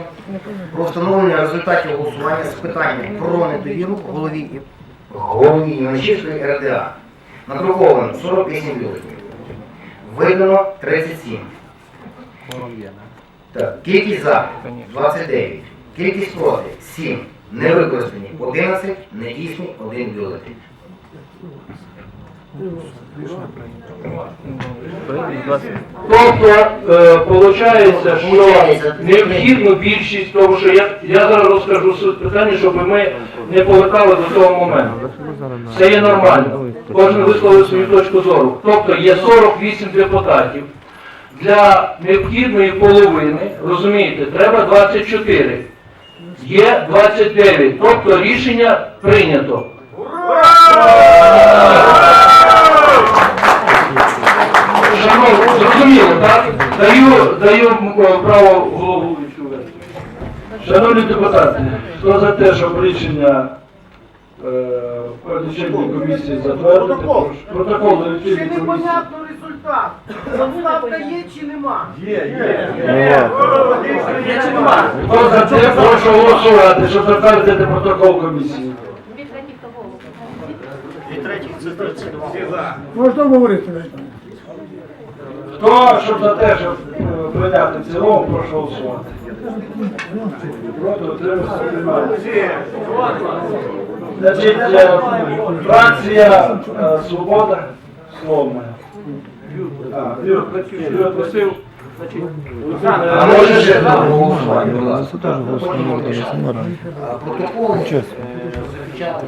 сесії про встановлення результатів голосування з питання про недовіру голові голові Іваничівської РДА. Надруковано 48 бюлетнів. Видано 37. Так, кількість за 29. Кількість проти 7. Не використані 11, недійсні 1 бюлетень. Тобто, е, получається, що необхідно більшість, тому що я, я зараз розкажу питання, щоб ми не повертали до того моменту. Це є нормально. Кожен висловив свою точку зору. Тобто є 48 депутатів. Для необхідної половини, розумієте, треба 24. Є 29. Тобто рішення прийнято. Шановні, Даю, даю право головуючу вести. Шановні депутати, хто за те, щоб рішення е, лічильної комісії затвердити, прошу. протокол Ще лічильної комісії. непонятно результат. Заставка є чи нема? Хто за те, прошу голосувати, щоб затвердити протокол комісії. Можна говорити? Хто, щоб за те, щоб е, прийняти в цілому, прошу голосувати. Проти утримався приймається. Значить, е, фракція е, Свобода, слово моє. Юр, Юр, просив. А може ще голосування, будь ласка. Протокол заключати